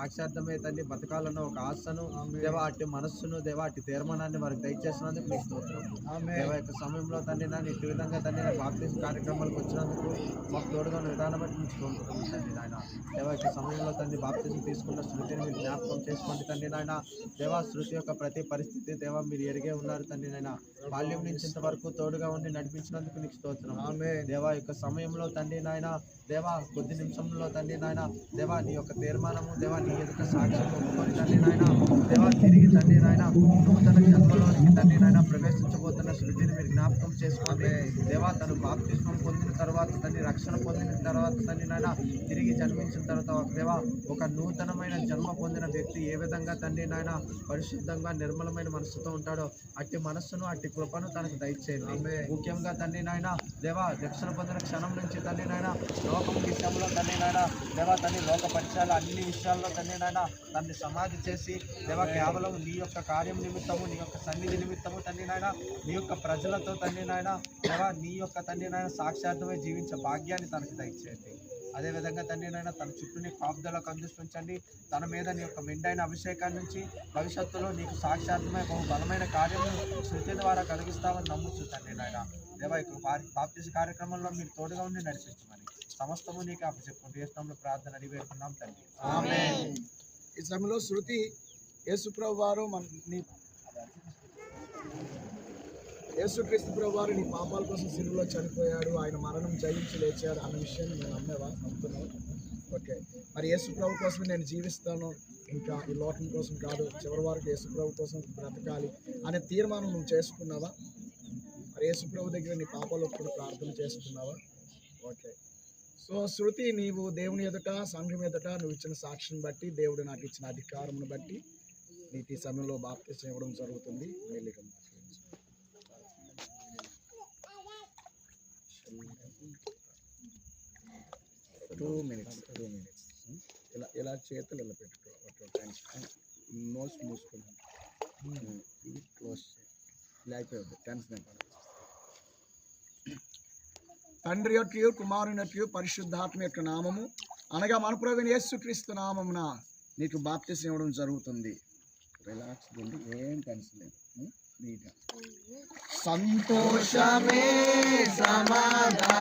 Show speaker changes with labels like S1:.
S1: సాక్షార్థమే తండ్రి బతకాలన్న ఒక ఆశను దేవా అట్టి మనస్సును దేవా అట్టి తీర్మానాన్ని వారికి దయచేసినందుకు మీకు స్తోత్రం. దేవా యొక్క సమయంలో తండ్రి నాన్న ఇటు విధంగా తండ్రి నా బాప్తీస్ కార్యక్రమాలకు వచ్చినందుకు మాకు తోడుగా విధానం బట్టి మీకు స్తోత్రం తండ్రి నాయన. దేవా యొక్క సమయంలో తండ్రి బాప్తీసం తీసుకున్న శృతిని మీరు జ్ఞాపకం చేసుకోండి తండ్రి నాయన. దేవా శృతి యొక్క ప్రతి పరిస్థితి దేవా మీరు ఎరిగే ఉన్నారు తండ్రి నాయన. బాల్యం నుంచి ఇంతవరకు తోడుగా ఉండి నడిపించినందుకు నీకు స్తోత్రం. ఆమె దేవా యొక్క సమయంలో తండ్రి నాయన దేవా కొద్ది నిమిషంలో తండ్రి నాయన దేవా నీ యొక్క తీర్మానము దేవా నీ ఎదుట సాక్ష్యం ఒప్పుకొని తండ్రి నాయన దేవా తిరిగి తండ్రి నాయన నూతన జన్మలోనికి ప్రవేశించబోతున్న శృతిని మీరు జ్ఞాపకం చేసుకోండి. దేవా తను బాప్తిస్మం పొందిన తర్వాత తండ్రి రక్షణ పొందిన తర్వాత తండ్రి నాయన తిరిగి జన్మించిన తర్వాత దేవా ఒక నూతనమైన జన్మ పొందిన వ్యక్తి ఏ విధంగా తండ్రి నాయన పరిశుద్ధంగా నిర్మలమైన మనసుతో ఉంటాడో అట్టి మనస్సును అట్టి కృపను తనకు దయచేయండి. ముఖ్యంగా తండ్రి నాయన దేవా రక్షణ పొందిన క్షణం నుంచి తండ్రి నాయన లోకం విషయంలో తండ్రి నాయన దేవా తండ్రి లోక పరిచయాలు అన్ని విషయాల్లో తండ్రి నాయన తన్ని సమాధి చేసి దేవా కేవలం నీ యొక్క కార్యం నిమిత్తము నీ యొక్క సన్నిధి నిమిత్తము తండ్రి నాయన నీ యొక్క ప్రజలతో తండ్రి నాయన దేవా నీ యొక్క తండ్రి నాయన సాక్షార్థమై జీవించే భాగ్యాన్ని తనకు దయచేయండి. అదేవిధంగా తండ్రి నాయన తన చుట్టూని కాపుదలకు అందిస్తుంచండి. తన మీద నీ యొక్క మెండైన అభిషేకాన్ని నుంచి భవిష్యత్తులో నీకు సాక్షార్థమై బహు బలమైన కార్యము శృతి ద్వారా కలిగిస్తామని నమ్ముచ్చు తండ్రి నాయన. దేవా ఇక్కడ బాప్తిసి కార్యక్రమంలో మీరు తోడుగా ఉండి నడిపించమని సమస్తము నీకు అప్పచెప్పుకుంటూ ఇష్టంలో ప్రార్థన అడివేస్తున్నాం తండ్రి.
S2: ఈ సమయంలో శృతి యేసుప్రభు వారు మన నీ యేసుక్రీస్తు ప్రభు వారు నీ పాపాల కోసం సిలువలో చనిపోయాడు. ఆయన మరణం జయించి లేచాడు అన్న విషయాన్ని నేను నమ్మేవా? నమ్ముతున్నాను ఓకే. మరి యేసు ప్రభు కోసం నేను జీవిస్తాను. ఇంకా ఈ లోకం కోసం కాదు చివరి వరకు యేసు ప్రభు కోసం బ్రతకాలి అనే తీర్మానం నువ్వు చేసుకున్నావా? మరి యేసు ప్రభు దగ్గర నీ పాపాలు ఒప్పుడు ప్రార్థన చేసుకున్నావా? ఓకే. సో శృతి నీవు దేవుని ఎదుట సంఘం ఎదుట నువ్వు ఇచ్చిన సాక్షిని బట్టి దేవుడు నాకు ఇచ్చిన అధికారమును బట్టి నీకు ఈ సమయంలో బాప్తిసం ఇవ్వడం జరుగుతుంది. మెల్లిగా టూ మినిట్స్ టూ మినిట్స్ ఇలా ఇలా చేతులు ఇలా పెట్టుకో ఒక టెన్షన్ నోస్ మూసుకున్నాను ఇది క్లోజ్ అయిపోయింది. టెన్షన్ అయిపోయింది తండ్రి యొక్క కుమారుని యొక్క పరిశుద్ధాత్మ యొక్క నామము. అనగా మన ప్రభుని యేసుక్రీస్తు నామమున నీకు బాప్తిసం ఇవ్వడం జరుగుతుంది. రిలాక్స్ ఉండి ఏం టెన్షన్ లేదు. ఉం? నీట్గా సంతోషమే సమాధానం.